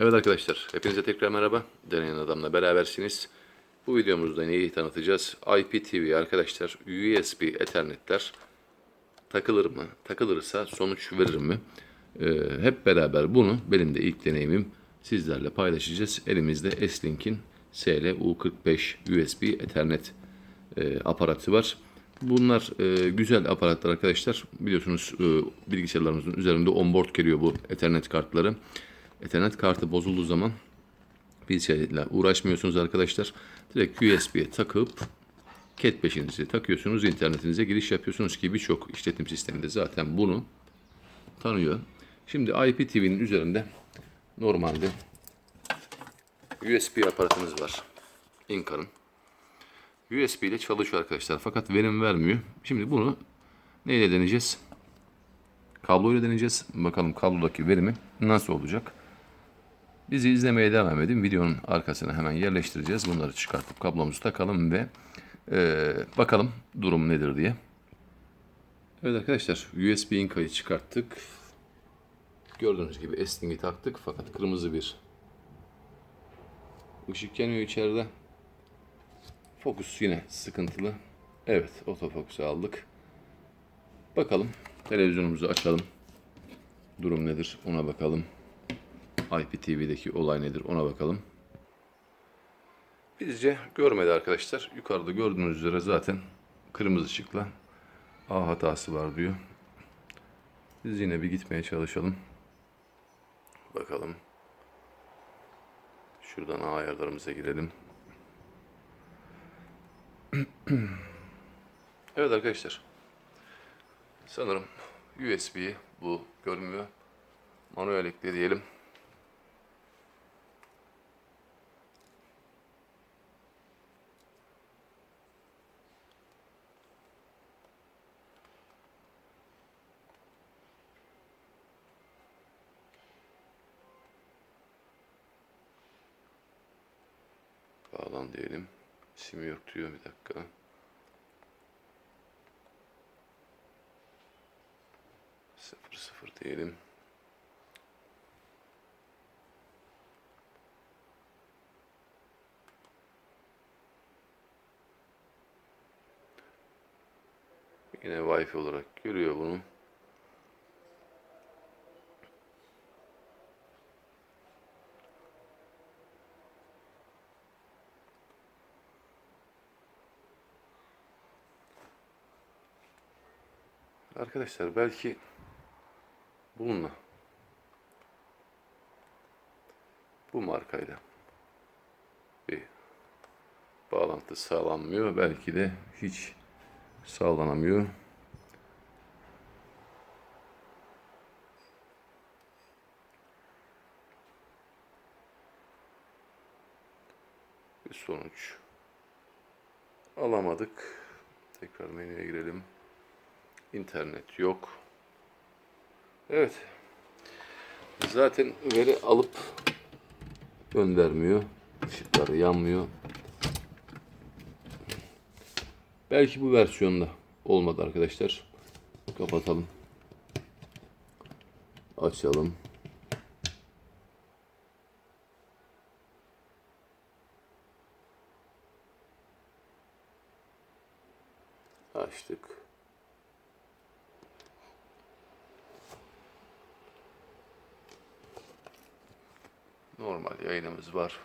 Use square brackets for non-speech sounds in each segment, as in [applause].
Evet arkadaşlar, hepinize tekrar merhaba. Deneyen Adam'la berabersiniz. Bu videomuzda neyi tanıtacağız? IPTV arkadaşlar, USB Ethernet'ler takılır mı? Takılırsa sonuç verir mi? Ee, hep beraber bunu, benim de ilk deneyimim sizlerle paylaşacağız. Elimizde S-Link'in SL-U45 USB Ethernet e, aparatı var. Bunlar e, güzel aparatlar arkadaşlar. Biliyorsunuz e, bilgisayarlarımızın üzerinde onboard geliyor bu Ethernet kartları. Ethernet kartı bozulduğu zaman bilgisayarla uğraşmıyorsunuz arkadaşlar. Direkt USB'ye takıp cat peşinizi takıyorsunuz, internetinize giriş yapıyorsunuz ki birçok işletim sisteminde zaten bunu tanıyor. Şimdi IPTV'nin üzerinde normalde USB aparatımız var. Incar'ın. USB ile çalışıyor arkadaşlar fakat verim vermiyor. Şimdi bunu neyle deneyeceğiz? Kabloyla deneyeceğiz. Bakalım kablodaki verimi nasıl olacak? Bizi izlemeye devam edin. Videonun arkasına hemen yerleştireceğiz. Bunları çıkartıp kablomuzu takalım ve e, bakalım durum nedir diye. Evet arkadaşlar USB inkayı çıkarttık. Gördüğünüz gibi S-Link'i taktık fakat kırmızı bir ışık yanıyor içeride. Fokus yine sıkıntılı. Evet otofokusu aldık. Bakalım televizyonumuzu açalım. Durum nedir ona bakalım. IPTV'deki olay nedir ona bakalım. Bizce görmedi arkadaşlar. Yukarıda gördüğünüz üzere zaten kırmızı ışıkla A hatası var diyor. Biz yine bir gitmeye çalışalım. Bakalım. Şuradan A ayarlarımıza girelim. [clears throat] evet arkadaşlar. Sanırım USB'yi bu görmüyor. Manuel ekle diyelim. Bağlan diyelim. Sim yok diyor bir dakika. Sıfır sıfır diyelim. Yine Wi-Fi olarak görüyor bunu. Arkadaşlar belki bununla bu markayla bir bağlantı sağlanmıyor. Belki de hiç sağlanamıyor. Bir sonuç alamadık. Tekrar menüye girelim. İnternet yok. Evet. Zaten veri alıp göndermiyor. Işıkları yanmıyor. Belki bu versiyonda olmadı arkadaşlar. Kapatalım. Açalım. Açtık. Normal yayınımız var.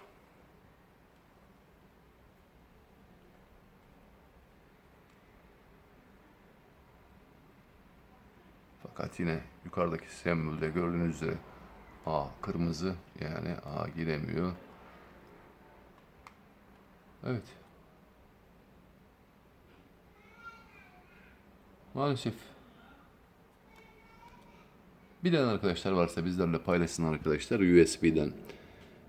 Fakat yine yukarıdaki sembolde gördüğünüz üzere A kırmızı yani A giremiyor. Evet. Maalesef. Bilen arkadaşlar varsa bizlerle paylaşsın arkadaşlar USB'den.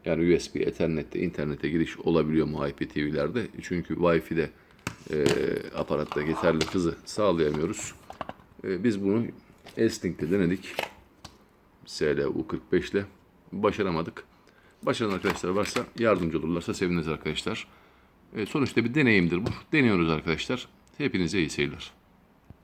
Yani USB Ethernet'te internete giriş olabiliyor mu IPTV'lerde? Çünkü Wi-Fi'de e, aparatta yeterli hızı sağlayamıyoruz. E, biz bunu S-Link'te denedik. SLU45 ile başaramadık. Başaran arkadaşlar varsa yardımcı olurlarsa seviniriz arkadaşlar. E, sonuçta bir deneyimdir bu. Deniyoruz arkadaşlar. Hepinize iyi seyirler.